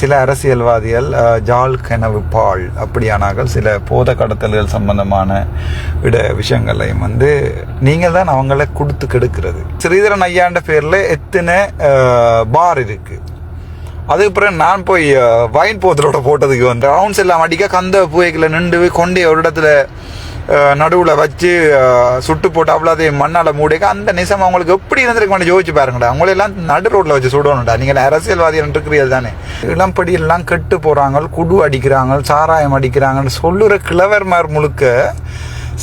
சில அரசியல்வாதிகள் ஜால் கனவு பால் அப்படியானார்கள் சில போத கடத்தல்கள் சம்பந்தமான விட விஷயங்களையும் வந்து நீங்கள் தான் அவங்கள கொடுத்து கெடுக்கிறது. ஸ்ரீதரன் ஐயாண்ட பேரில் எத்தனை பார் இருக்கு. அதுக்கு பிறகு நான் போய் வைன் போத்தலோட போட்டதுக்கு வந்து ரவுண்ட்ஸ் எல்லாம் அடிக்க கந்த பூவைக்குள்ள நின்று கொண்டே ஒரு இடத்துல நடுவில் வச்சு சுட்டு போட்டு அவ்வளோதையும் மண்ணால் மூடிக்க அந்த நிசம் அவங்களுக்கு எப்படி இருந்திருக்கு யோசிச்சு பாருங்கடா. அவங்களெல்லாம் நடு ரோட்டில் வச்சு சுடணும்டா. நீங்கள் அரசியல்வாதிகள் இருக்கிறீர்கள் தானே. இளம்படியெல்லாம் கெட்டு போகிறாங்க குடு அடிக்கிறாங்க சாராயம் அடிக்கிறாங்கன்னு சொல்லுற கிழவர்மார் முழுக்க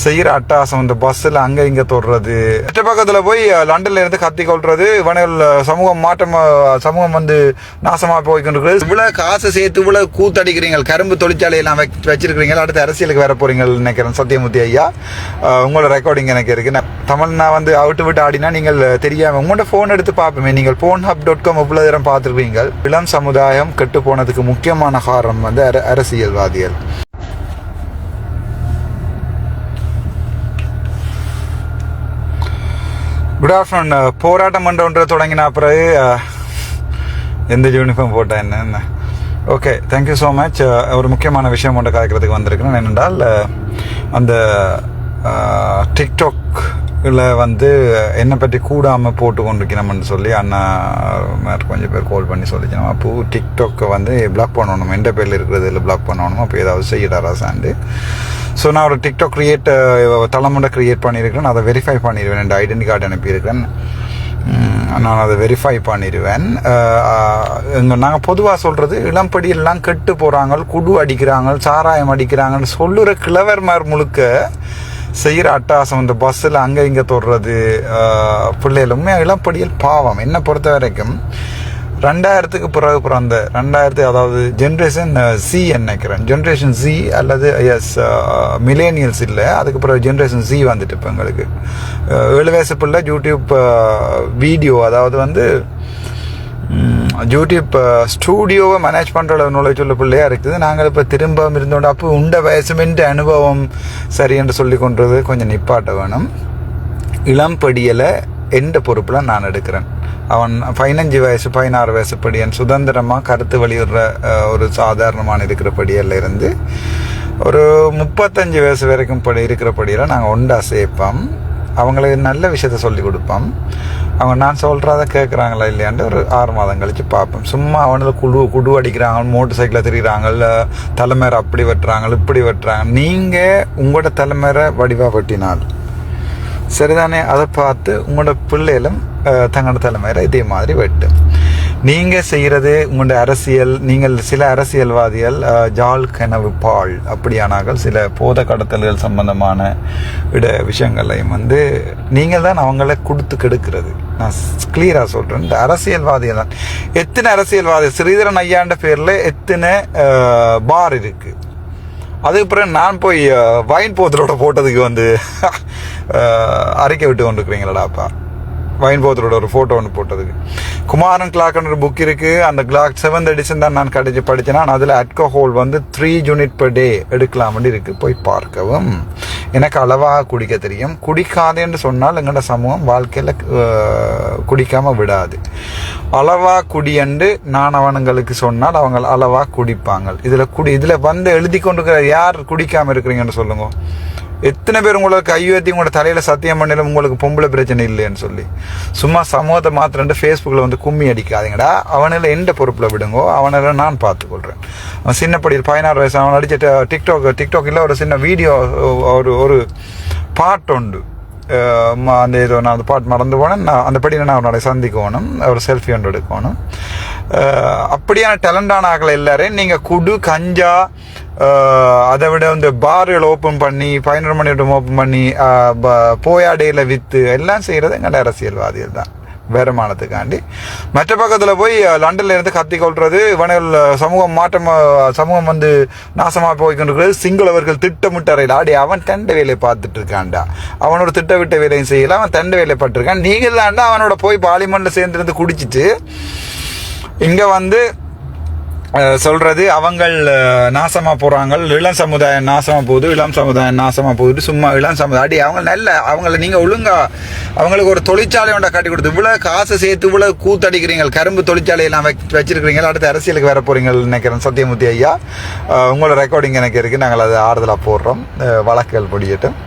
செய்கிற அட்டாசம் இந்த பஸ்ஸில் அங்கே இங்கே தொடுறது. மற்ற பக்கத்தில் போய் லண்டனில் இருந்து கத்தி கொள்வது இவனில் சமூகம் மாற்றம் சமூகம் வந்து நாசமாக போய்கொண்டிருக்கிறது இவ்வளோ காசு சேர்த்து இவ்வளோ கூத்தடிக்கிறீங்க கரும்பு தொழிற்சாலையெல்லாம் வச்சு வச்சிருக்கிறீங்க அடுத்து அரசியலுக்கு வர போகிறீங்க நினைக்கிறேன் சத்தியமூர்த்தி ஐயா. உங்களோட ரெக்கார்டிங் எனக்கு இருக்குது நான் தமிழ் நான் வந்து அவுட்டு விட்டு ஆடினா நீங்கள் தெரியாமல் உங்கள்கிட்ட ஃபோன் எடுத்து பார்ப்போமே நீங்கள் ஃபோன் ஹப் டாட் காம் இவ்வளோ தூரம் பார்த்துருப்பீங்க இளம் சமுதாயம் கெட்டு போனதுக்கு முக்கியமான காரணம் வந்து அர- அரசியல்வாதிகள். குட் ஆஃப்டர்நூன் uh, போராட்டம் பண்ணுறோன்ற தொடங்கின பிறகு uh, எந்த யூனிஃபார்ம் போட்டேன் என்ன ஓகே தேங்க்யூ ஸோ மச் ஒரு முக்கியமான விஷயம் ஒன்று கதைக்கிறதுக்கு வந்திருக்கிறேன். என்னென்றால் uh, அந்த டிக்டாக் டிக்டாக்ல வந்து என்னை பற்றி கூடாமல் போட்டு கொண்டிருக்கணும்னு சொல்லி அண்ணா கொஞ்சம் பேர் கால் பண்ணி சொல்லிக்கணும். அப்போ டிக்டாக்கை வந்து பிளாக் பண்ணணும். எந்த பேரில் இருக்கிறது இல்லை பிளாக் பண்ணணும் அப்போ ஏதாவது செய்யடாரா சாண்டு. ஸோ நான் ஒரு டிக்டாக் கிரியேட் தலைமுறை கிரியேட் பண்ணியிருக்கிறேன். அதை வெரிஃபை பண்ணிடுவேன். என் ஐடென்டி கார்டு அனுப்பியிருக்கிறேன். நான் அதை வெரிஃபை பண்ணிடுவேன். நாங்கள் பொதுவாக சொல்கிறது இளம்படியெல்லாம் கெட்டு போகிறாங்க குடு அடிக்கிறாங்க சாராயம் அடிக்கிறாங்கன்னு சொல்லுற கிழவர்மார் முழுக்க செய்கிற அட்டாசம் இந்த பஸ்ஸில் அங்கே இங்கே தொடுறது பிள்ளைகள் உண்மையாக இளப்படியில் பாவம். என்னை பொறுத்த வரைக்கும் ரெண்டாயிரத்துக்கு பிறகு பிறந்த ரெண்டாயிரத்து அதாவது ஜென்ரேஷன் சி நினைக்கிறேன். ஜென்ரேஷன் சி அல்லது எஸ் மிலேனியல்ஸ் இல்லை. அதுக்கு பிறகு ஜென்ரேஷன் சி வந்துட்டு இப்போ எங்களுக்கு. ஏழு வயசு பிள்ளை யூடியூப் வீடியோ அதாவது வந்து யூடியூப் ஸ்டூடியோவை மேனேஜ் பண்ணுற நாலேஜ் சொல்ல பிள்ளையாக இருக்குது. நாங்கள் இப்போ திரும்ப இருந்தோம் அப்போ உண்ட வயசுமென்ற அனுபவம் சரி என்று சொல்லி கொண்டது கொஞ்சம் நிப்பாட்ட வேணும். இளம்படியலை எந்த பொறுப்பில் நான் எடுக்கிறேன்? அவன் பதினஞ்சு வயசு பதினாறு வயசு படியன் சுதந்திரமாக கருத்து வெளியிடுற ஒரு சாதாரணமான இருக்கிற படியில் இருந்து ஒரு முப்பத்தஞ்சு வயசு வரைக்கும் படி இருக்கிற படியில் நாங்கள் ஒண்டா சேர்ப்போம் அவங்களுக்கு நல்ல விஷயத்த சொல்லி கொடுப்போம். அவங்க நான் சொல்கிறத கேட்குறாங்களா இல்லையான்ட்டு ஒரு ஆறு மாதம் கழித்து பார்ப்போம். சும்மா அவனுக்கு குழு குடு அடிக்கிறாங்க மோட்டர் சைக்கிளில் திரிகிறாங்க இல்லை தலைமையை அப்படி வெட்டுறாங்க இப்படி வெட்டுறாங்க. நீங்கள் உங்களோட தலைமையரை வடிவாக வெட்டினால் சரிதானே? அதை பார்த்து உங்களோட பிள்ளைகளும் தங்களோட தலைமையில இதே மாதிரி வெட்டு நீங்கள் செய்கிறது உங்களோட அரசியல் நீங்கள் சில அரசியல்வாதிகள் ஜால் கனவு பால். அப்படியானார்கள் சில போத கடத்தல்கள் சம்பந்தமான விட விஷயங்களையும் வந்து நீங்கள் தான் அவங்கள கொடுத்து கெடுக்கிறது. நான் கிளியராக சொல்கிறேன் இந்த அரசியல்வாதிகள் தான். எத்தனை அரசியல்வாதி ஸ்ரீதரன் ஐயாண்ட பேரில் எத்தனை பார் இருக்குது அதுக்கு பிறகு நான் போய் வைன் போத்தலோட போட்டதுக்கு வந்து அறிக்கை விட்டு கொண்டிருக்கிறீங்களா அப்பா. வைன்போத்தரோட ஒரு ஃபோட்டோ ஒன்று போட்டதுக்கு. குமாரன் கிளாக்னு ஒரு புக் இருக்குது அந்த கிளாக் செவன்த் எடிஷன் தான் நான் கடிச்சு படித்தேன்னா அதில் அல்கோஹோல் வந்து த்ரீ யூனிட் பர் டே எடுக்கலாம்னு இருக்குது போய் பார்க்கவும். எனக்கு அளவாக குடிக்க தெரியும். குடிக்காதேன்னு சொன்னால் எங்களோட சமூகம் வாழ்க்கையில் குடிக்காமல் விடாது. அளவா குடியண்டு நான் அவனுங்களுக்கு சொன்னால் அவங்க அளவாக குடிப்பாங்க. இதில் குடி இதில் வந்து எழுதி கொண்டு யார் குடிக்காமல் இருக்கிறீங்கன்னு சொல்லுங்க. எத்தனை பேர் உங்களுக்கு கையுயர்த்தி உங்களோட தலையில சத்தியம் பண்ணல உங்களுக்கு பொம்பளை பிரச்சனை இல்லைன்னு சொல்லி. சும்மா சமூகத்தை மாத்திரண்டு ஃபேஸ்புக்கில் வந்து கும்மி அடிக்காதீங்கடா. அவனில் எந்த பொறுப்பில் விடுங்கோ அவனில் நான் பார்த்துக்கொள்கிறேன் அவன் சின்னப்படியில் பதினாறு வயசு அவன் அடிச்ச டிக்டாக் டிக்டாக்கில் ஒரு சின்ன வீடியோ ஒரு ஒரு பாட்டு உண்டு. ம- அந்த ஏதோ நான் அந்த பாட்டு மறந்து போனேன். நான் அந்த படியில் நான் அவனோட சந்திக்கணும். ஒரு செல்ஃபி ஒன்று எடுக்கணும். அப்படியான டேலண்டான ஆக்களை எல்லாரையும் நீங்கள் குடு கஞ்சா அதை விட வந்து பார்கள் ஓப்பன் பண்ணி பதினொரு மணி விட்டு ஓப்பன் பண்ணி ப- போயாடையில் விற்று எல்லாம் செய்கிறது எங்கள் அரசியல்வாதிகள் தான் வருமானத்துக்காண்டி. மற்ற பக்கத்தில் போய் லண்டனில் இருந்து கத்தி கொள்வது இவனைகள் சமூகம் மாற்றம் சமூகம் வந்து நாசமாக போய்கொண்டிருக்கிறது சிங்களவர்கள் திட்டமிட்ட அறையில் ஆடி அவன் தண்ட வேலையை பார்த்துட்டு இருக்கான்டா அவனோட திட்டமிட்ட வேலையும் செய்யல அவன் தண்ட வேலையை பட்டிருக்கான் நீங்கள் தாண்டா அவனோட போய் பார்லிமெண்ட்ல சேர்ந்துருந்து குடிச்சிட்டு இங்கே வந்து சொல்கிறது சொல்றது அவங்கள் நாசமாக நாசமா போறாங்க இளம் சமுதாயம் நாசமா போகுது இளம் சமுதாயம் நாசமா போகுது சும்மா இளம் சமுதாயம். அடி அவங்க நல்ல அவங்கள நீங்க ஒழுங்கா அவங்களுக்கு ஒரு தொழிற்சாலை ஒன்றை கட்டி கொடுத்து இவ்வளவு காசு சேர்த்து இவ்வளவு கூத்தடிக்கிறீங்க கரும்பு தொழிற்சாலையெல்லாம் வச்சு- வச்சிருக்கிறீங்க அடுத்து அரசியலுக்கு வர போறீங்க நினைக்கிறேன் சத்தியமூர்த்தி ஐயா. உங்களோட ரெக்கார்டிங் எனக்கு இருக்கு நாங்கள் அதை ஆறுதலா போடுறோம் வழக்குகள் படியட்டும்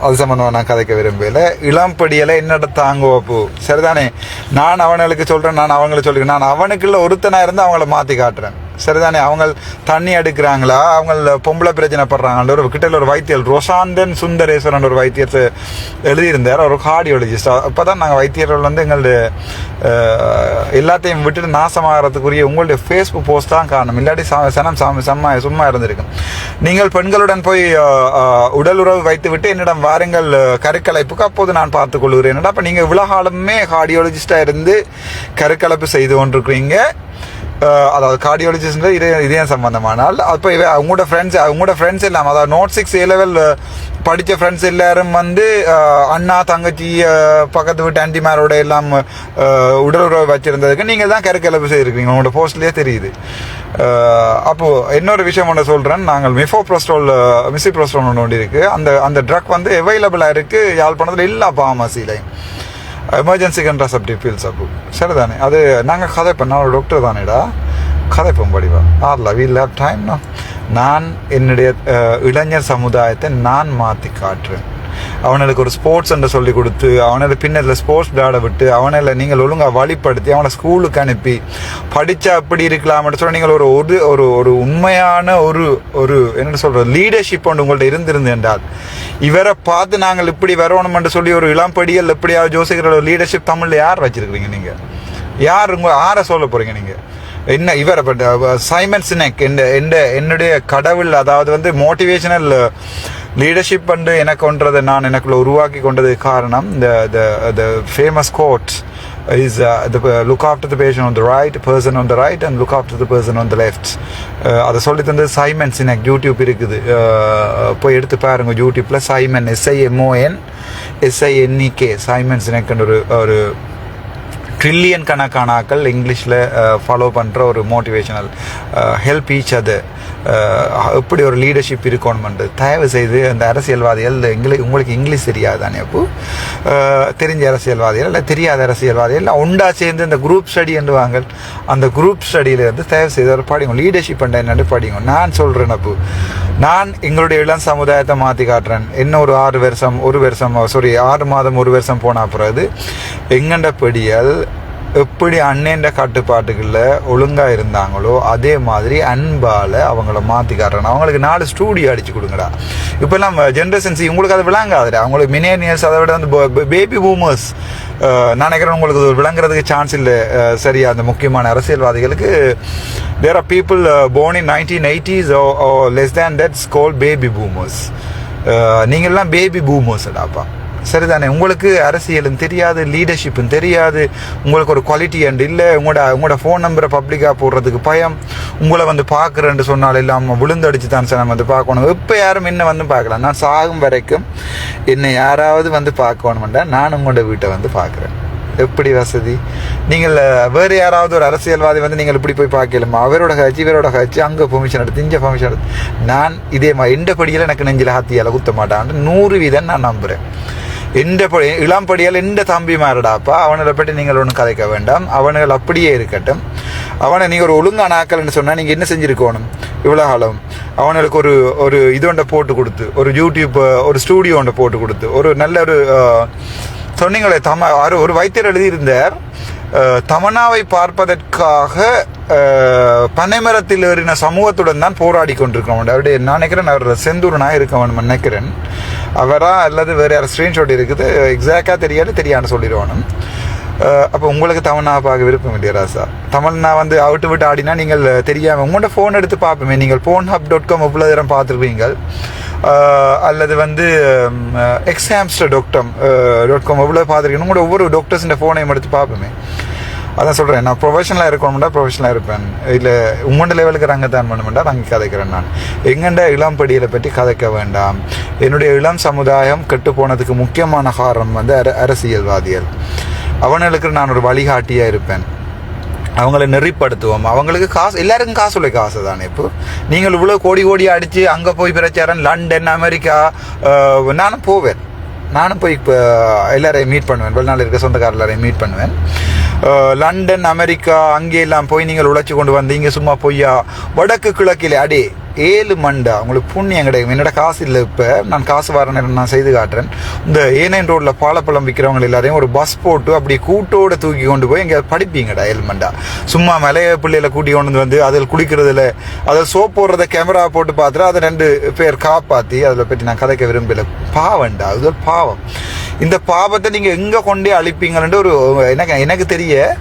அது சம்மந்தமாக நான் கதைக்க விரும்பல இளம் படியலை என்னோட தாங்குவப்பு சரிதானே? நான் அவனுக்கு சொல்றேன் நான் அவங்களுக்கு சொல்லிக்கிறேன். நான் அவனுக்குள்ள ஒருத்தனா இருந்து அவங்கள மாற்றி காட்டுறேன். சரிதானே? அவங்க தண்ணி எடுக்கிறாங்களா? அவங்க பொம்பளை பிரச்சனை படுறாங்க ஒரு கிட்ட ஒரு வைத்தியர் ரொசாந்தன் சுந்தரேஸ்வரன் ஒரு வைத்தியத்தை எழுதியிருந்தார். ஒரு கார்டியோலஜிஸ்ட். அப்பதான் நாங்கள் வைத்தியர்கள் வந்து எங்களுடைய எல்லாத்தையும் விட்டுட்டு நாசமாகறதுக்குரிய உங்களுடைய ஃபேஸ்புக் போஸ்ட் தான் காரணம் இல்லாட்டி சா- சனம் சாமி செம்ம சும்மா இருந்திருக்கும். நீங்கள் பெண்களுடன் போய் உடல் உறவு வைத்து விட்டு என்னிடம் வாருங்கள் கருக்கலைப்புக்கு அப்போது நான் பார்த்துக் கொள்கிறேன் அப்போ நீங்கள் விலகாலமே கார்டியோலஜிஸ்டாக இருந்து கருக்கலைப்பு செய்து கொண்டிருக்கிறீங்க. அதாவது கார்டியாலஜிஸ்ட் இதய இதயம் சம்பந்தமானால் அப்போ இவ அவங்களோட ஃப்ரெண்ட்ஸ் அவங்களோட ஃப்ரெண்ட்ஸ் எல்லாம் அதாவது நோட் சிக்ஸ் ஏ லெவல் படித்த ஃப்ரெண்ட்ஸ் எல்லாரும் வந்து அண்ணா தங்கச்சி பக்கத்து வீட்டு ஆண்டிமாரோட எல்லாம் உடல் உறவு வச்சுருந்ததுக்கு நீங்கள் தான் கருக்கலப்பு செய்திருக்கீங்க உங்களோட போஸ்ட்லேயே தெரியுது. அப்போது இன்னொரு விஷயம் ஒன்று சொல்கிறேன் நாங்கள் மிஃபோ ப்ரொஸ்ட்ரோல் மிஸ்ஸி ப்ரோஸ்ட்ரோல் ஒன்று ஒன்று இருக்குது அந்த அந்த ட்ரக் வந்து அவைலபிளாக இருக்குது யாழ்ப்பாணத்தில் எல்லா பாமாசிலையும் எமர்ஜென்சி சப்டி பீல்ஸ் அப்போ சரிதானே அது நாங்கள் கதைப்போம் நான் ஒரு டாக்டர் தானேடா கதைப்போம் படிவா ஆர்ல வி லேப் டைம்னா நான் என்னுடைய இளைஞர் சமுதாயத்தை நான் மாற்றி காட்டுறேன் அவனுக்கு ஒரு ஸ்போர்ட்ஸ் என்று சொல்லி கொடுத்து அவனை பின்னத்தில் ஸ்போர்ட்ஸ் விளையாட விட்டு அவனை நீங்கள் ஒழுங்காக வழிப்படுத்தி அவனை ஸ்கூலுக்கு அனுப்பி படித்தா அப்படி இருக்கலாம்னு சொல்லி நீங்கள் ஒரு ஒரு ஒரு ஒரு உண்மையான ஒரு ஒரு என்ன சொல்கிறது லீடர்ஷிப் ஒன்று உங்கள்ட்ட இருந்திருந்து என்றால் இவரை பார்த்து நாங்கள் இப்படி வரணும்னு சொல்லி ஒரு இளம்படியல் எப்படியாவது ஜோசிக்கிற ஒரு லீடர்ஷிப் தமிழில் யார் வச்சிருக்கிறீங்க நீங்கள் யார் உங்கள் யாரை சொல்ல போகிறீங்க நீங்கள் என்ன இவர் சைமன் சினெக் என் என்னுடைய கடவுள் அதாவது வந்து மோட்டிவேஷனல் லீடர்ஷிப் வந்து எனக்கு ஒன்றதை நான் எனக்குள்ள உருவாக்கி கொண்டது காரணம் இந்த the famous quote is the look after the passion on the right person on the right and look after the person on the left அதை சொல்லி தந்து சைமன்ஸ் எனக்கு யூடியூப் இருக்குது. போய் எடுத்து பாருங்க யூடியூப்பில் சைமன் எஸ்ஐஎம்ஓஎன் எஸ்ஐஎன்இகே சைமன்ஸ் சினெக்னு ஒரு ஒரு ட்ரில்லியன் கணக்கான ஆக்கள் இங்கிலீஷில் ஃபாலோ பண்ணுற ஒரு மோட்டிவேஷனல் ஹெல்ப் ஈச் அது எப்படி ஒரு லீடர்ஷிப் இருக்கணும்ன்றது தயவு செய்து அந்த அரசியல்வாதிகள் எங்களுக்கு உங்களுக்கு இங்கிலீஷ் தெரியாதானே அப்போ? தெரிஞ்ச அரசியல்வாதிகள் இல்லை தெரியாத அரசியல்வாதிகள் இல்லை சேர்ந்து இந்த குரூப் ஸ்டடி என்றுவாங்க. அந்த குரூப் ஸ்டடியில் தயவு செய்து ஒரு படிங்க. லீடர்ஷிப் என்னன்னு படிங்க. நான் சொல்கிறேன் அப்போ. நான் எங்களுடைய இளம் சமுதாயத்தை மாற்றி காட்டுறேன். என்ன ஒரு ஆறு வருஷம் ஒரு வருஷம் சாரி ஆறு மாதம் ஒரு வருஷம் போன பிறகு எங்கண்ட படியல் எப்படி அண்ணேண்ட கட்டுப்பாட்டுகளில் ஒழுங்காக இருந்தாங்களோ அதே மாதிரி அன்பால் அவங்கள மாற்றி காட்டுறேன். அவங்களுக்கு நாலு ஸ்டூடியோ அடிச்சு கொடுங்கடா. இப்போல்லாம் ஜென்ரேஷன்ஸ் உங்களுக்கு அது விளங்காதுடா. அவங்களுக்கு மினேனியர்ஸ் அதை விட வந்து பேபி பூமர்ஸ் நினைக்கிறேன் உங்களுக்கு விளங்குறதுக்கு சான்ஸ் இல்லை. சரியா அந்த முக்கியமான அரசியல்வாதிகளுக்கு there people people born in nineteen or less than that's called baby boomers. Uh, நீங்கள்லாம் பேபி பூமர்ஸ்டாப்பா சரிதானே? உங்களுக்கு அரசியலும் தெரியாது லீடர்ஷிப்பும் தெரியாது. உங்களுக்கு ஒரு குவாலிட்டி அண்ட் இல்லை. உங்களோட உங்களோட ஃபோன் நம்பரை பப்ளிக்காக போடுறதுக்கு பயம். உங்களை வந்து பார்க்குறேன்னு சொன்னால் இல்லாமல் விழுந்தடிச்சு தான் சார் நம்ம வந்து பார்க்கணும். இப்போ யாரும் என்ன வந்து பார்க்கலாம்? நான் சாகும் வரைக்கும் என்னை யாராவது வந்து பார்க்கணுமெண்டா நான் உங்களோட வீட்டை வந்து பார்க்குறேன். எப்படி வசதி? நீங்கள் வேறு யாராவது ஒரு அரசியல்வாதி வந்து நீங்கள் இப்படி போய் பார்க்கலாமா? அவரோட கட்சி இவரோட கட்சி அங்கே பெர்மிஷன் எடுத்து இங்கே பெர்மிஷன் எடுத்து. நான் இதே மாதிரி எந்த படியில் எனக்கு நெஞ்சில் ஹாத்தியால் குத்த மாட்டான். நூறு வீதம் நான் நம்புகிறேன் எந்த படி இளம் படியால் எந்த தம்பி மாறடாப்பா? அவனை பற்றி நீங்கள் ஒன்றும் கதைக்க வேண்டாம். அவனுகள் அப்படியே இருக்கட்டும். அவனை நீங்கள் ஒரு ஒழுங்கான ஆக்கல்னு சொன்னால் நீங்கள் என்ன செஞ்சுருக்கணும்? இவ்வளோ காலம். அவனுக்கு ஒரு ஒரு இது ஒன்றை போட்டு கொடுத்து ஒரு யூடியூப் ஒரு ஸ்டூடியோ ஒன்றை போட்டு கொடுத்து ஒரு நல்ல ஒரு சொன்னீங்களே தம ஒரு ஒரு வைத்தியர் எழுதியிருந்தார். தமனாவை பார்ப்பதற்காக பனைமரத்தில் ஏறின சமூகத்துடன் தான் போராடி கொண்டிருக்கிறோம் அவருடைய நான் நினைக்கிறேன் அவர் செந்தூரனாக இருக்கவன் நினைக்கிறேன். அவரா அல்லது வேறு யார் ஸ்க்ரீன்ஷாட் இருக்குது. எக்ஸாக்டாக தெரியாது தெரியான்னு சொல்லிடுவானும். அப்போ உங்களுக்கு தமிழ்னா பார்க்க விருப்பம் இல்லையா ராசா? தமிழ்னா வந்து அவுட்டு விட்டு ஆடினா நீங்கள் தெரியாமல் உங்கள்கிட்ட ஃபோன் எடுத்து பார்ப்போமே நீங்கள் ஃபோன் ஹப் டாட் காம் இவ்வளோ தூரம் பார்த்துருப்பீங்கள். அல்லது வந்து எக்ஸாம்ஸ்டர் டாக்டம் டாட் காம் எவ்வளோ பார்த்துருக்கீங்க. உங்களோட ஒவ்வொரு டாக்டர்ஸின் ஃபோனையும் எடுத்து பார்ப்போமே. அதான் சொல்கிறேன் நான் ப்ரொஃபஷனலாக இருக்கணும்டா ப்ரொஃபஷனலாக இருப்பேன். இல்லை உங்களோட லெவலுக்கு ரங்க தான் பண்ணணும்டா ரங்கி கதைக்கிறேன் நான். எங்கண்ட இளம் படியலை பற்றி கதைக்க வேண்டாம். என்னுடைய இளம் சமுதாயம் கெட்டு போனதுக்கு முக்கியமான காரணம் வந்து அர அரசியல்வாதிகள். அவனுக்கு நான் ஒரு வழிகாட்டியாக இருப்பேன். அவங்கள நெறிப்படுத்துவோம். அவங்களுக்கு காசு எல்லாருக்கும் காசு உள்ள காசு தானே இப்போ. நீங்கள் இவ்வளோ கோடி கோடி அடித்து அங்கே போய் பிரச்சாரம் லண்டன் அமெரிக்கா நானும் போவேன். நானும் போய் இப்போ எல்லாரையும் மீட் பண்ணுவேன். வெளிநாள் இருக்க சொந்தக்காரர் எல்லாரையும் மீட் பண்ணுவேன் லண்டன் அமெரிக்கா அங்கே எல்லாம் போய் நீங்கள் உழைச்சி கொண்டு வந்தீங்க சும்மா பொய்யா வடக்கு கிழக்கிலே அடே ஏழு மண்டா உங்களுக்கு புண்ணியம் கிடைக்கும். என்னோட காசு இல்லை இப்போ. நான் காசு வர நேரம் நான் செய்து காட்டுறேன். இந்த ஏனைன் ரோட்டில் பாலப்பழம் விற்கிறவங்க எல்லாரையும் ஒரு பஸ் போட்டு அப்படி கூட்டோடு தூக்கி கொண்டு போய் எங்கே படிப்பீங்கடா ஏழு மண்டா. சும்மா மலைய பிள்ளையில கூட்டி கொண்டு வந்து அதில் குளிக்கிறதுல அதில் சோப் போடுறத கேமரா போட்டு பார்த்துட்டு அதை ரெண்டு பேர் காப்பாற்றி அதில் பற்றி நான் கதைக்க விரும்பல. பாவம்டா அது ஒரு பாவம். இந்த பாவத்தை நீங்கள் எங்கே கொண்டே அழிப்பீங்கன்னு ஒரு எனக்கு எனக்கு தெரிய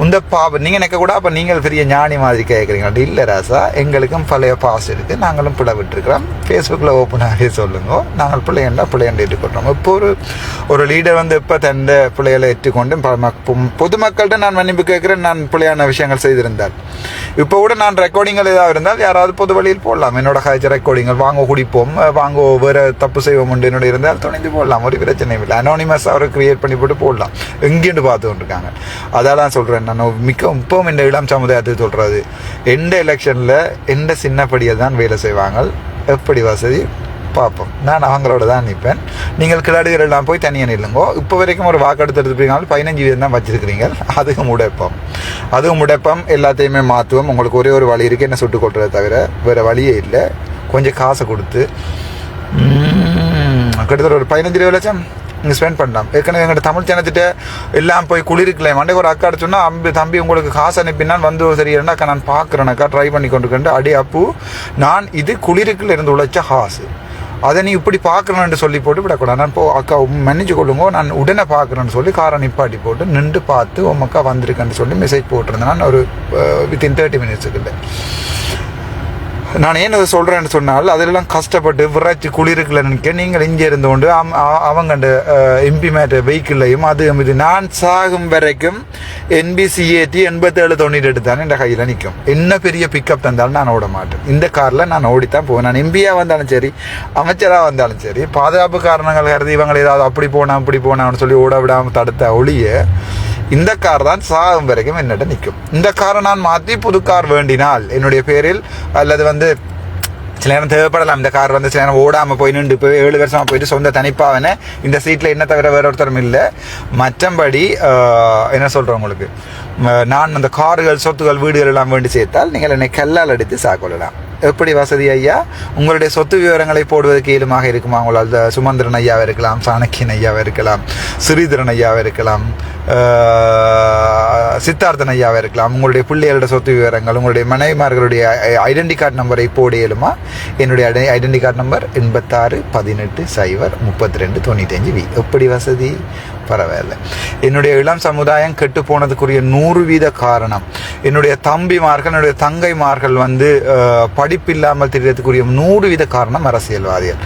இந்த பாவம் நீங்கள் நினைக்க கூட அப்போ நீங்கள் பெரிய ஞானி மாதிரி கேட்குறீங்க இல்லை ராசா எங்களுக்கும் பழைய பாஸ் இருக்குது நாங்களும் பிள்ளை விட்டுருக்கிறோம். ஃபேஸ்புக்கில் ஓப்பனாகவே சொல்லுங்க. நாங்கள் பிள்ளையண்டா பிள்ளையண்டு ஏற்றுக்கொண்டோம். இப்போ ஒரு ஒரு லீடர் வந்து இப்போ தந்த பிள்ளைகளை ஏற்றுக்கொண்டு ப- பொதுமக்கள்கிட்ட நான் மன்னிப்பு கேட்குறேன். நான் பிள்ளையான விஷயங்கள் செய்திருந்தால். இப்போ கூட நான் ரெக்கார்டிங்கள் ஏதாவது இருந்தால் யாராவது பொது வழியில் போடலாம். என்னோட காய்ச்சல் ரெக்கார்டிங்கள் வாங்க குடிப்போம். வாங்க வேறு தப்பு செய்வோம் உண்டு என்னோட இருந்தால் துணிந்து போடலாம். ஒரு பிரச்சனையும் இல்லை. அனானிமஸ் அவரை கிரியேட் பண்ணி போட்டு போடலாம். எங்கேன்னு பார்த்து கொண்டிருக்காங்க அதான் சொல்கிறேன் நான் மிக்க இப்பவும் இந்த இளம் சமுதாயத்தை சொல்கிறது எந்த எலெக்ஷனில் எந்த சின்னப்படியை தான் வேலை செய்வாங்க எப்படி வசதி? பார்ப்போம். நான் அவங்களோட தான் நிற்பேன். நீங்கள் கிளாடுகள் எல்லாம் போய் தனியாக நில்லுங்கோ. இப்போ வரைக்கும் ஒரு வாக்கெடுத்து எடுத்துப்பீங்கனாலும் பதினஞ்சு வீதம் தான் வச்சுருக்கிறீங்க. அதுவும் உடைப்போம் அதுவும் உடைப்பம் எல்லாத்தையுமே மாற்றுவோம். உங்களுக்கு ஒரே ஒரு வழி இருக்குது என்ன சுட்டு கொட்டுறதை தவிர வேறு வழியே இல்லை. கொஞ்சம் காசை கொடுத்து கிட்டத்தட்ட ஒரு பதினஞ்சு இருபது லட்சம். நீங்கள் ஸ்பெண்ட் பண்ணலாம். ஏற்கனவே எங்கள்கிட்ட தமிழ் சேனத்திட்ட எல்லாம் போய் குளிருக்கலாம் மண்டே ஒரு அக்கா அடிச்சோம்னா அம்பி தம்பி உங்களுக்கு காசு அனுப்பினால் வந்து சரி அக்கா நான் பார்க்குறேனக்கா ட்ரை பண்ணி கொண்டு அடி அப்பு நான் இது குளிருக்கில் இருந்து உழைச்ச காசு. அதை நீ இப்படி பார்க்கணுன்னு சொல்லி போட்டு விடக்கூடாது. நான் போ அக்கா மன்னிச்சு கொள்ளுங்க நான் உடனே பார்க்குறேன்னு சொல்லி காரை நிப்பாட்டி போட்டு நின்று பார்த்து உன் அக்கா வந்திருக்கேன்னு சொல்லி மெசேஜ் போட்டிருந்தேன். நான் ஒரு வித்தின் தேர்ட்டி மினிட்ஸுக்குள்ள நான் ஏன் அதை சொல்கிறேன்னு சொன்னால் அதெல்லாம் கஷ்டப்பட்டு விராட்சி குளிருக்குள்ள நிற்க நீங்கள் இங்கே இருந்து கொண்டு அம்- அவங்க எம்பி மேட் வெஹிக்கிள்லையும் அது இது நான் சாகும் வரைக்கும் என்பிசிஏடி எண்பத்தேழு தொண்ணூற்றி எட்டு தான் என் கையில் நிற்கும். என்ன பெரிய பிக்கப் தந்தாலும் நான் ஓட மாட்டேன். இந்த காரில் நான் ஓடித்தான் போவேன். நான் எம்பியாக வந்தாலும் சரி அமைச்சராக வந்தாலும் சரி பாதுகாப்பு காரணங்கள் கருதி இவங்க ஏதாவது அப்படி போனா அப்படி போனான்னு சொல்லி ஓட விடாமல் தடுத்த ஒளிய இந்த கார் தான் சாகும் வரைக்கும் என்னிட்ட நிற்கும். இந்த காரை நான் மாற்றி புது கார் வேண்டினால் என்னுடைய பேரில் அல்லது வந்து வந்து சில நேரம் தேவைப்படலாம் இந்த கார் வந்து சில நேரம் ஓடாமல் போய் நின்று போய் ஏழு வருஷமாக போயிட்டு சொந்த தனிப்பாவன இந்த சீட்டில் என்ன தவிர வேற ஒருத்தரும் இல்லை மற்றபடி என்ன சொல்கிறேன் உங்களுக்கு நான் அந்த கார்கள் சொத்துகள் வீடுகள் எல்லாம் வேண்டி சேர்த்தால் நீங்கள் என்னை கல்லால் அடித்து சாக்கொள்ளலாம் எப்படி வசதி ஐயா? உங்களுடைய சொத்து விவரங்களை போடுவதற்கு கீழுமாக இருக்குமா? உங்களால் சுமந்திரன் ஐயாவை இருக்கலாம் சாணக்கியன் ஐயாவை இருக்கலாம் ஸ்ரீதரன் ஐயாவை இருக்கலாம் சித்தார்த்தன் ஐயாவை இருக்கலாம் உங்களுடைய பிள்ளைகளோட சொத்து விவரங்கள் உங்களுடைய மனைவிமார்களுடைய ஐடென்டி கார்டு நம்பரை போட இயலுமா? என்னுடைய ஐடென்டி கார்டு நம்பர் எண்பத்தாறு பதினெட்டு சைபர் முப்பத்தி ரெண்டு தொண்ணூத்தஞ்சு வி. எப்படி வசதி? பரவாயில்ல. என்னுடைய இளம் சமுதாயம் கெட்டு போனதுக்குரிய நூறு வீத காரணம். என்னுடைய தம்பிமார்கள் என்னுடைய தங்கைமார்கள் வந்து படிப்பு படிப்பில்லாமல் தெரியறதுக்குரிய நூறு வீத காரணம் அரசியல்வாதிகள்.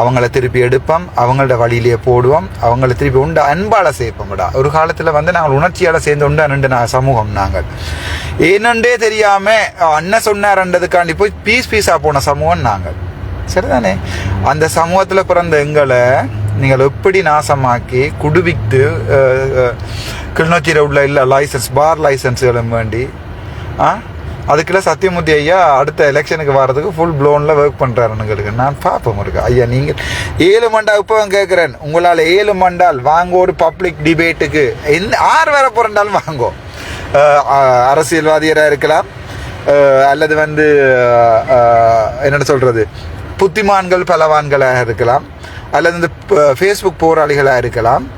அவங்கள திருப்பி எடுப்போம் அவங்களோட வழியிலேயே போடுவோம் அவங்கள திருப்பி உண்டு அன்பால சேர்ப்போம்டா ஒரு காலத்தில் வந்து நாங்கள் உணர்ச்சியால் சேர்ந்து உண்டு அண்ணன் நான் சமூகம் நாங்கள். ஏனண்டே தெரியாம அண்ணன் சொன்னார்ன்றதுக்காண்டி போய் பீஸ் பீஸாக போன சமூகம் நாங்கள். சரிதானே? அந்த சமூகத்தில் பிறந்த எங்களை நீங்கள் எப்படி நாசமாக்கி குடுவித்து கிளிநொச்சி அஹ், கிளிநொச்சியில் உள்ள இல்லை லைசன்ஸ் பார் லைசன்ஸுகளும் வேண்டி ஆ? அதுக்கெல்லாம் சத்தியமூர்த்தி ஐயா அடுத்த எலெக்ஷனுக்கு வர்றதுக்கு ஃபுல் ப்ளோனில் ஒர்க் பண்ணுறாருன்னு நான் பார்ப்போம் இருக்கு ஐயா நீங்கள் ஏழு மண்டா இப்போ கேட்குறேன் உங்களால் ஏழு மண்டால் வாங்க ஒரு பப்ளிக் டிபேட்டுக்கு எந்த ஆறு வர போகிறண்டாலும் வாங்கோ. அரசியல்வாதியராக இருக்கலாம். அல்லது வந்து என்ன என்னென்ன சொல்கிறது புத்திமான்கள் பலவான்களாக இருக்கலாம். அல்லது இந்த ஃபேஸ்புக் போராளிகளாக இருக்கலாம்.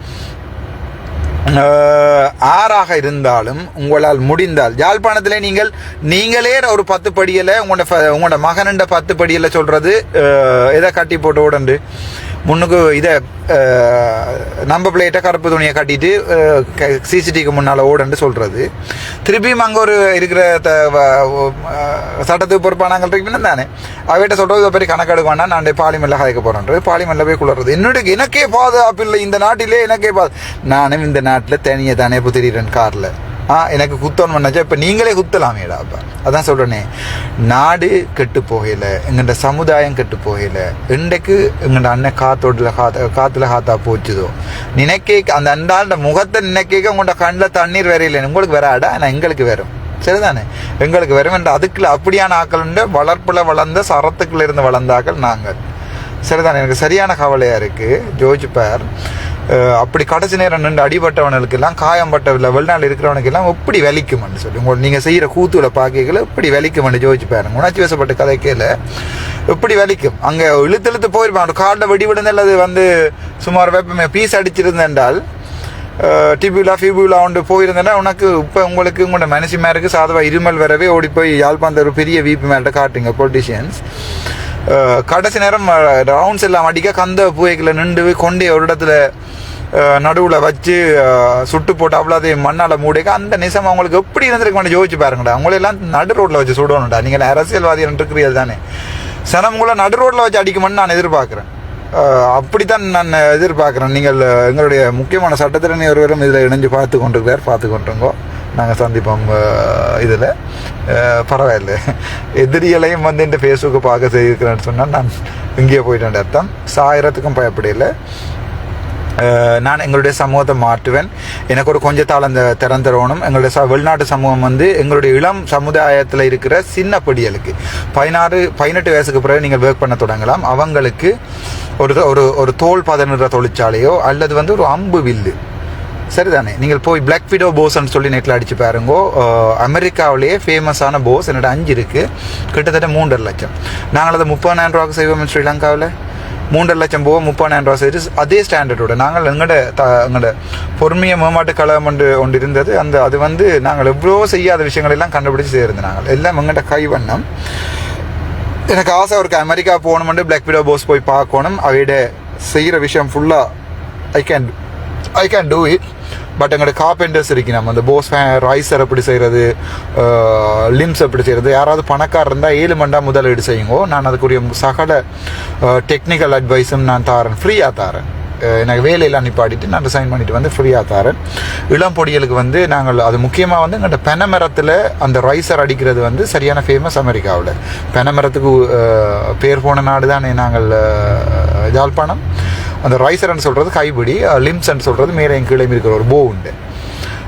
ஆறாக இருந்தாலும் உங்களால் முடிந்தால் யாழ்ப்பாணத்தில் நீங்கள் நீங்களே ஒரு பத்து படியில் உங்களோட ஃப- உங்களோட மகனண்ட பத்து படியில் சொல்கிறது எதை கட்டி போட்டு உடண்டு முன்னுக்கு இதை நம்ப பிளேட்டை கருப்பு துணியை கட்டிட்டு சிசிடிவிக்கு முன்னால் ஓடுன்னு சொல்கிறது திருப்பியும் அங்கே ஒரு இருக்கிற த வ- சட்டத்துக்கு பொறுப்பானாங்கள் இருக்குன்னு தானே. அவகிட்ட சொல்கிறது இதை பற்றி கணக்கெடுக்க வேண்டாம் நான் பாலிமல்ல கதைக்க போகிறேன்றது பாலிமல்ல போய் குளறது என்னுடைய எனக்கே பாதுகாப்பு இல்லை இந்த நாட்டிலே எனக்கே பாது நானும் இந்த நாட்டில் தனியை தானே இப்போ திடீரன் காரில். ஆ எனக்கு குத்தணும் பண்ணாச்சா இப்போ நீங்களே குத்தலாமேடா அப்போ. அதான் சொல்கிறேனே நாடு கெட்டு போகல எங்கள்ட சமுதாயம் கெட்டு போகல இன்றைக்கு எங்கள்ட அண்ணன் காத்தோட்டில் காத்த காற்றுல காத்தா போச்சுதோ. நினைக்கே அந்த அண்டாண்ட முகத்தை நினைக்க உங்கள்ட கண்ணில் தண்ணீர் வரையில உங்களுக்கு வராடா ஆனால் எங்களுக்கு வரும். சரிதானே? எங்களுக்கு வரும் என்ற அதுக்குள்ள அப்படியான ஆக்கள் வளர்ப்பில் வளர்ந்த சரத்துக்குள்ள இருந்து வளர்ந்தாக்கள் நாங்கள். சரிதானே எனக்கு சரியான கவலையாக இருக்குது ஜோதிச்சு பேர் அப்படி கடைசி நேரம் நின்று அடிபட்டவனுக்கெல்லாம் காயம்பட்ட வெளிநாள் இருக்கிறவனுக்கெல்லாம் எப்படி வலிக்கும்னு சொல்லி உங்களுக்கு நீங்கள் செய்கிற கூத்துல பார்க்கல எப்படி வலிக்கும்னு ஜோதிச்சு பாருங்க உணர்ச்சி வசப்பட்ட கதைக்கையில் எப்படி வலிக்கும்? அங்கே இழுத்து இழுத்து போயிருப்பான். காலில் வெடி விழுந்து அது வந்து சுமார் வெப்பமே பீஸ் அடிச்சிருந்தென்றால் டிபியூலா ஃபிபியூலா ஒன்று போயிருந்தேன்னா உனக்கு இப்போ உங்களுக்கு உங்களோட மனசு மேருக்கு சாதவா இருமல் வரவே ஓடி போய் யாழ்ப்பாந்த ஒரு பெரிய வீப்பு மேல்கிட்ட காட்டுங்க பொலிட்டிஷியன்ஸ் கடைசி நேரம் ரவுண்ட்ஸ் எல்லாம் அடிக்க கந்த பூவைக்குள்ள நின்று கொண்டே ஒரு இடத்துல நடுவில் வச்சு சுட்டு போட்டு அவ்வளோ மண்ணால் மூடிக்க அந்த நிசம் அவங்களுக்கு எப்படி இருந்திருக்க வேண்டிய யோசிச்சு பாருங்கடா. அவங்களெல்லாம் நடு ரோட்டில் வச்சு சுடணும்டா. நீங்கள் அரசியல்வாதிகள் இருக்கிறீர்கள் தானே. சனமுங்களை நடு ரோட்டில் வச்சு அடிக்குமென்னு நான் எதிர்பார்க்குறேன். அப்படித்தான் நான் எதிர்பார்க்குறேன். நீங்கள் எங்களுடைய முக்கியமான சட்டத்திறனை ஒருவரும் இதில் இணைஞ்சு பார்த்து கொண்டிருக்கிறார். பார்த்து கொண்டிருங்கோ. நாங்கள் சந்திப்போம் இதில். பரவாயில்ல எதிரிகளையும் வந்து இந்த ஃபேஸ்புக்கை பார்க்க செய்திருக்கிறேன்னு சொன்னால் நான் இங்கேயே போயிட்டேன் அர்த்தம் சாயிரத்துக்கும் பயப்படையில நான் எங்களுடைய சமூகத்தை மாற்றுவேன் எனக்கு ஒரு கொஞ்ச தாள் அந்த திறந்தரணும் எங்களுடைய ச வெளிநாட்டு சமூகம் வந்து எங்களுடைய இளம் சமுதாயத்தில் இருக்கிற சின்ன படியலுக்கு பதினாறு பதினெட்டு வயசுக்கு பிறகு நீங்கள் ஒர்க் பண்ண தொடங்கலாம் அவங்களுக்கு ஒரு ஒரு ஒரு தோல் பதனிடுற தொழிற்சாலையோ அல்லது வந்து ஒரு அம்பு வில்லு சரிதானே? நீங்கள் போய் பிளாக் விடோ போஸ்ன்னு சொல்லி நெட்டில் அடித்து பாருங்கோ. அமெரிக்காவிலேயே ஃபேமஸான போஸ் என்னோட அஞ்சு இருக்குது கிட்டத்தட்ட மூன்றரை லட்சம். நாங்கள் அதை முப்பதாயிரம் ரூபாய்க்கு செய்வோம் ஸ்ரீலங்காவில். மூன்றரை லட்சம் போக முப்பதாயிரம் ரூபா செய்து அதே ஸ்டாண்டர்டோட நாங்கள் எங்களோட த எங்களோட பொறுமையை மேம்பாட்டு கழகம் ஒன்று ஒன்று இருந்தது. அந்த அது வந்து நாங்கள் எவ்வளோ செய்யாத விஷயங்கள் எல்லாம் கண்டுபிடிச்சி செய்திருந்தோம் நாங்கள். எல்லாம் எங்கள்கிட்ட கைவண்ணம். எனக்கு ஆசை அவருக்கு அமெரிக்கா போகணுமெண்டு பிளாக் விடோ போஸ் போய் பார்க்கணும். அவையிட செய்கிற விஷயம் ஃபுல்லாக I can I can do it but எங்களோட கார்பெண்டர்ஸ் இருக்கு. நம்ம அந்த போஸ் ரைசர் எப்படி செய்கிறது லிம்ஸ் எப்படி செய்கிறது யாராவது பணக்காரர் இருந்தால் ஏழு மண்டா முதலீடு செய்யுங்கோ. நான் அதுக்குரிய சகல டெக்னிக்கல் அட்வைஸும் நான் தாரேன். ஃப்ரீயாக தாரேன். எனக்கு வேலையெல்லாம் நிப்பாடிட்டு நான் ரிசைன் பண்ணிட்டு வந்து ஃப்ரீயாக தரேன். இளம் பொடிகளுக்கு வந்து நாங்கள் அது முக்கியமாக வந்து எங்கள்கிட்ட பென மரத்தில் அந்த ரைசர் அடிக்கிறது வந்து சரியான ஃபேமஸ் அமெரிக்காவில். பென மரத்துக்கு பேர் போன நாடு தானே நாங்கள் ஜாழ்ப்பாணம் யாழ்ப்பாணம். அந்த ரைசர்னு சொல்கிறது கைபிடி லிம்ஸ்ன்னு சொல்கிறது மேலே கீழே இருக்கிற ஒரு போ உண்டு.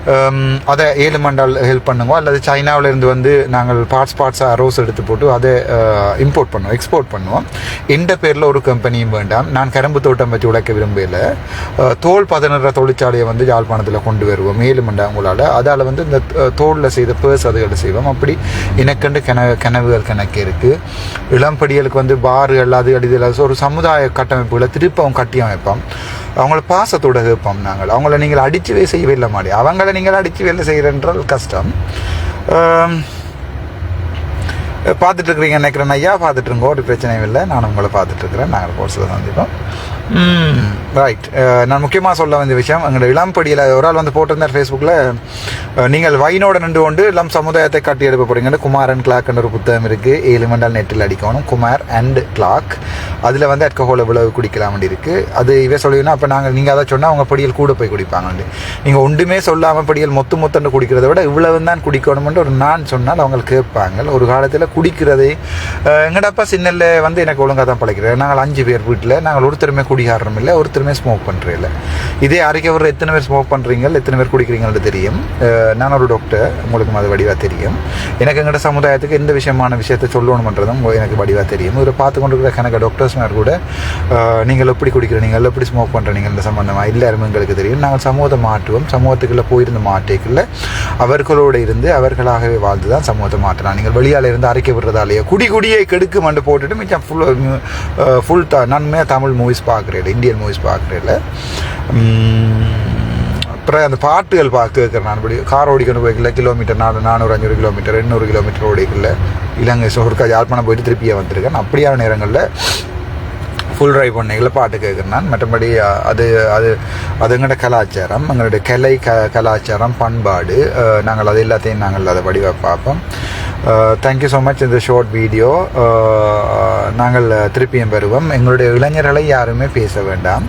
Um, அதை ஏழு மண்டால் ஹெல்ப் பண்ணுங்க. அல்லது சைனாவிலேருந்து வந்து நாங்கள் பார்ட்ஸ் பார்ட்ஸாக ரோஸ் எடுத்து போட்டு அதை uh, இம்போர்ட் பண்ணுவோம் எக்ஸ்போர்ட் பண்ணுவோம். இந்த பேரில் ஒரு கம்பெனியும் வேண்டாம். நான் கரும்பு தோட்டம் வச்சு உழைக்க விரும்பல uh, தோல் பதனிடுற தொழிற்சாலையை வந்து யாழ்ப்பாணத்தில் கொண்டு வருவோம். ஏழு மண்டா உங்களால். அதால் வந்து இந்த uh, தோலில் செய்த பேர்ஸ் அதுகளை செய்வோம். அப்படி எனக்கண்டு கனவு கனவுகள் கணக்கு இருக்குது இளம்படிகளுக்கு வந்து பார்கள் அது இதில் ஒரு சமுதாய கட்டமைப்புகளை திருப்பவும் கட்டி அமைப்போம். அவங்கள பாசத்தோட கேட்போம் நாங்கள். அவங்கள நீங்கள் அடிச்சுவே செய்யவே இல்லை மாடி. அவங்கள நீங்கள் அடித்து வேலை செய்கிறென்றால் கஷ்டம். பார்த்துட்டு இருக்கிறீங்க நினைக்கிறேன் ஐயா. பார்த்துட்டு இருக்கோம் ஒரு பிரச்சனையும் இல்லை. நான் உங்களை பார்த்துட்டு இருக்கிறேன். நாங்கள் கோர்ஸில் சந்திப்போம். ரைட் நான் முக்கியமாக சொல்ல வேண்டிய விஷயம் எங்களோட இளம்படியில் ஒரு ஆள் வந்து போட்டிருந்தார் ஃபேஸ்புக்கில் நீங்கள் வைனோட நின்று கொண்டு இளம் சமுதாயத்தை கட்டி போகிறீங்கன்னு போறீங்கன்னு குமாரன் கிளாக்னு ஒரு புத்தகம் இருக்குது ஏழு மண்டால் நெட்டில் அடிக்கணும். குமார் அண்ட் கிளாக் அதில் வந்து அல்கஹோல் எவ்வளவு குடிக்கலாம் இருக்குது அது இவே சொல்லுவீங்கன்னா அப்போ நாங்கள் நீங்கள் அதை சொன்னால் அவங்க படியல் கூட போய் குடிப்பாங்கண்டு நீங்கள் ஒன்றுமே சொல்லாமல் படியல் மொத்து மொத்தன்னு குடிக்கிறத விட இவ்வளவு தான் குடிக்கணும்னு ஒரு நான் சொன்னால் அவங்க கேட்பாங்க ஒரு காலத்தில் குடிக்கிறதே எங்கடப்பா சின்னல்ல வந்து எனக்கு ஒழுங்காக தான் பழக்கிறேன் நாங்கள் அஞ்சு பேர் வீட்டில் நாங்கள் ஒருத்தருமே குடிகாரணம் இல்லை ஒருத்தருமே ஸ்மோக் பண்ணுறதில்ல இதே அறிக்கை வர எத்தனை பேர் ஸ்மோக் பண்ணுறீங்க எத்தனை பேர் குடிக்கிறீங்கன்னு தெரியும். நான் ஒரு டாக்டர் உங்களுக்கு அது வடிவாக தெரியும். எனக்கு எங்கள்ட சமுதாயத்துக்கு எந்த விஷயமான விஷயத்தை சொல்லணுமன்றதும் எனக்கு வடிவாக தெரியும். இதில் பார்த்து கொண்டு இருக்கிற கணக்கு டாக்டர்ஸ்னார் கூட நீங்கள் எப்படி குடிக்கிற நீங்கள் எப்படி ஸ்மோக் பண்ணுறீங்க இந்த சம்மந்தமாக எல்லாருமே எங்களுக்கு தெரியும். நாங்கள் சமூகத்தை மாற்றுவோம் சமூகத்துக்குள்ளே போயிருந்த மாற்றேக்குள்ள அவர்களோடு இருந்து அவர்களாகவே வாழ்ந்து தான் சமூகத்தை மாற்றலாம் நீங்கள் வெளியால் இருந்து அரைக்க விடுறதாலேயே குடி குடியை கெடுக்கு மண்டு போட்டுட்டு மிச்சம் ஃபுல் ஃபுல் த நன்மையாக தமிழ் மூவிஸ் பார்க்குறேன் இந்தியன் மூவிஸ் பார்க்குறேன் அப்புறம் அந்த பாட்டுகள் பார்க்க கேட்குறேன் நான் இப்படி கார் ஓடிக்கொண்டு போய்க்கல கிலோமீட்டர் நாலு நானூறு அஞ்சூறு கிலோமீட்டர் எண்ணூறு கிலோமீட்டர் ஓடிக்கல இலங்கை சோர்க்கா யாழ்ப்பாணம் போயிட்டு திருப்பியே வந்திருக்கேன். அப்படியான நேரங்களில் ஃபுல் ட்ரைவ் பண்ணைகளில் பாட்டு கேட்குறேன் நான். மற்றபடி அது அது அது எங்களோட கலாச்சாரம் எங்களுடைய கலை க கலாச்சாரம் பண்பாடு நாங்கள் அது எல்லாத்தையும் நாங்கள் அதை வடிவாக பார்ப்போம். தேங்க்யூ ஸோ மச் இந்த ஷார்ட் வீடியோ நாங்கள் uh, திருப்பியும் பெறுவோம் எங்களுடைய இளைஞர்களை யாருமே பேச வேண்டாம்.